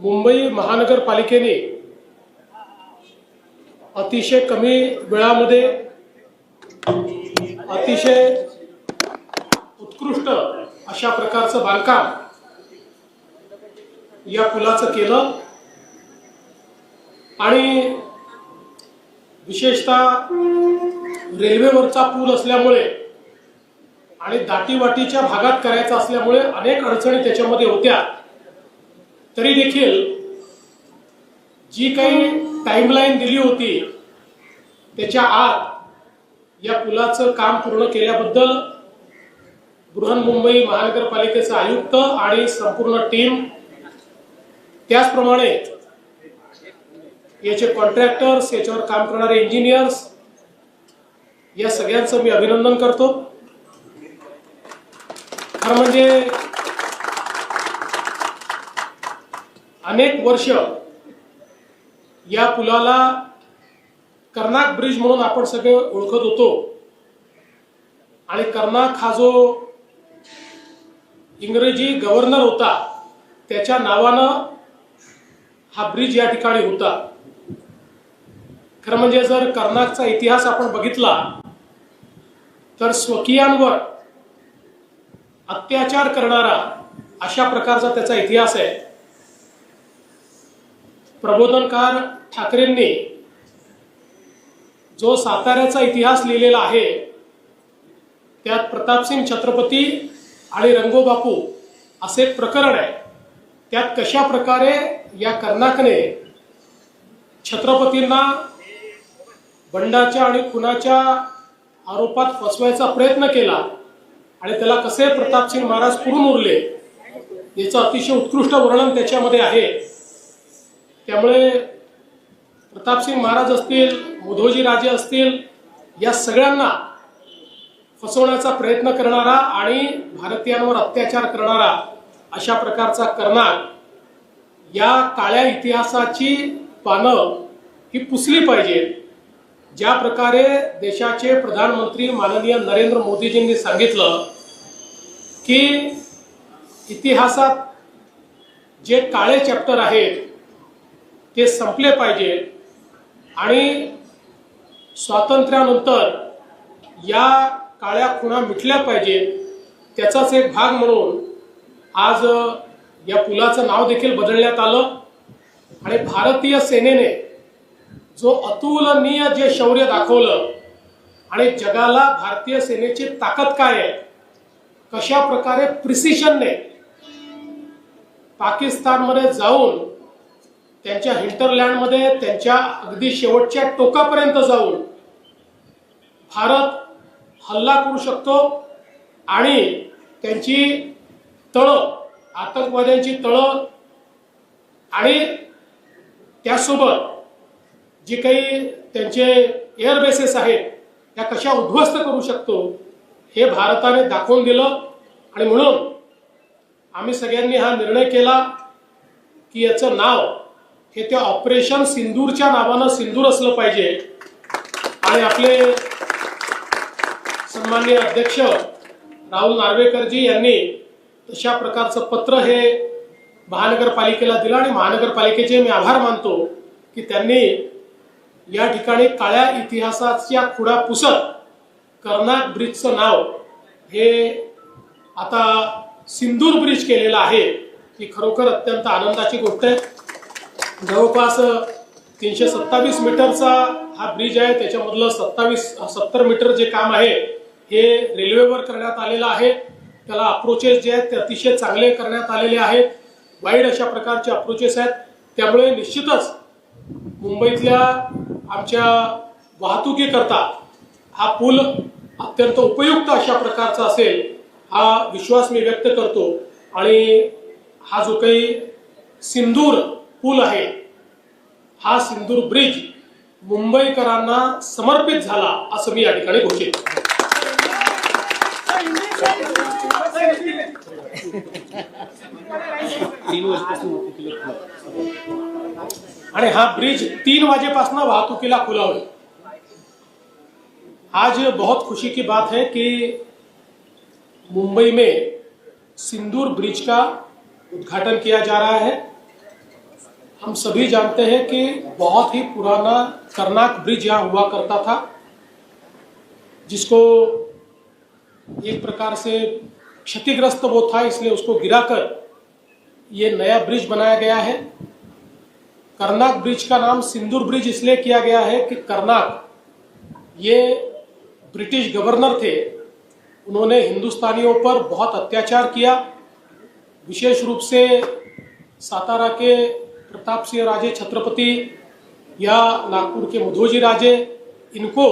मुंबई महानगरपालिकेने अतिशय कमी वेळामध्ये अतिशय उत्कृष्ट अशा प्रकारचं बांधकाम या पुलाचं केलं. आणि विशेषतः रेल्वेवरचा पूल असल्यामुळे आणि दाटीवाटीच्या भागात करायचा असल्यामुळे अनेक अडचणी त्याच्यामध्ये होत्या. तरी देखील जी काही टाईमलाईन दिली होती त्याच्या आत या पुलाचं काम पूर्ण केल्याबद्दल बृहन्मुंबई महानगरपालिकेचा आयुक्त आणि संपूर्ण टीम त्याचप्रमाणे याचे कॉन्ट्रॅक्टर्स याच्यावर काम करणारे इंजिनियर्स या सगळ्यांचं मी अभिनंदन करतो. खरं म्हणजे अनेक वर्ष या पुलाला कर्नाक ब्रिज म्हणून आपण सगळे ओळखत होतो. आणि कर्नाक हा जो इंग्रजी गव्हर्नर होता त्याच्या नावानं हा ब्रिज या ठिकाणी होता. खरं म्हणजे जर कर्नाकचा इतिहास आपण बघितला तर स्वकीयांवर अत्याचार करणारा अशा प्रकारचा त्याचा इतिहास आहे. प्रबोधनकार ठाकरेंनी जो साताऱ्याचा इतिहास लिहिलेला आहे त्यात प्रतापसिंग छत्रपती आणि रंगोबापू असे प्रकरण आहे. त्यात कशा प्रकारे या कर्नाकने छत्रपतींना बंडाच्या आणि खुनाच्या आरोपात फसवायचा प्रयत्न केला आणि त्याला कसे प्रतापसिंग महाराज पुरून उरले याचं अतिशय उत्कृष्ट वर्णन त्याच्यामध्ये आहे. त्यामुळे प्रतापसिंग महाराज असतील मुधोजी राजे असतील या सगळ्यांना फसवण्याचा प्रयत्न करणारा आणि भारतीयांवर अत्याचार करणारा अशा प्रकारचा करणार या काळ्या इतिहासाची पानं ही पुसली पाहिजेत ज्या प्रकारे देशाचे प्रधानमंत्री माननीय नरेंद्र मोदीजींनी सांगितलं की इतिहासात जे काळे चॅप्टर आहेत ते संपले पाहिजे. आणि स्वातंत्र्यानंतर या काळ्या खुणा मिटल्या पाहिजेत त्याचाच एक भाग म्हणून आज या पुलाचं नाव देखील बदलण्यात आलं. आणि भारतीय सेनेने जो अतुलनीय जे शौर्य दाखवलं आणि जगाला भारतीय सेनेची ताकद काय आहे कशा प्रकारे प्रिसिशनने पाकिस्तानमध्ये जाऊन त्यांच्या हिंटरलँडमध्ये त्यांच्या अगदी शेवटच्या टोकापर्यंत जाऊन भारत हल्ला करू शकतो आणि त्यांची तळं आतंकवाद्यांची तळं आणि त्यासोबत जे काही त्यांचे एअरबेसेस आहेत त्या कशा उद्ध्वस्त करू शकतो हे भारताने दाखवून दिलं. आणि म्हणून आम्ही सगळ्यांनी हा निर्णय केला की याचं नाव हे त्या ऑपरेशन सिंदूरच्या नावानं सिंदूर असलं पाहिजे. आणि आपले सन्माननीय अध्यक्ष राहुल नार्वेकरजी यांनी तशा प्रकारचं पत्र हे महानगरपालिकेला दिलं आणि महानगरपालिकेचे मी आभार मानतो की त्यांनी या ठिकाणी काळ्या इतिहासाच्या खुडा पुसत कर्नाक ब्रिजचं नाव हे आता सिंदूर ब्रिज केलेलं आहे ही खरोखर अत्यंत आनंदाची गोष्ट आहे. जवळपास तीनशे सत्तावीस मीटरचा हा ब्रिज आहे. त्याच्यामधलं सत्तावीस सत्तर मीटर जे काम आहे हे रेल्वेवर करण्यात आलेलं आहे. त्याला अप्रोचेस जे आहेत ते अतिशय चांगले करण्यात आलेले आहेत. वाईड अशा प्रकारचे अप्रोचेस आहेत. त्यामुळे निश्चितच मुंबईतल्या आमच्या वाहतुकीकरता हा पूल अत्यंत उपयुक्त अशा प्रकारचा असेल हा विश्वास मी व्यक्त करतो. आणि हा जो काही सिंदूर पूल आहे. हा सिंदूर ब्रिज मुंबईकरांना समर्पित झाला असं मी या ठिकाणी घोषित. आणि हा ब्रिज तीन वाजेपासून वाहतुकीला खुला होईल. आज बहुत खुशी की बात है कि मुंबई में सिंदूर ब्रिज का उद्घाटन किया जा रहा है. हम सभी जानते हैं कि बहुत ही पुराना करनाक ब्रिज यहाँ हुआ करता था, जिसको एक प्रकार से क्षतिग्रस्त वो था, इसलिए उसको गिराकर ये नया ब्रिज बनाया गया है। करनाक ब्रिज का नाम सिंदूर ब्रिज इसलिए किया गया है कि करनाक, ये ब्रिटिश गवर्नर थे, उन्होंने हिंदुस्तानियों पर बहुत अत्याचार किया। विशेष रूप से सातारा के प्रताप सिंह राजे छत्रपति या नागपुर के मधोजी राजे इनको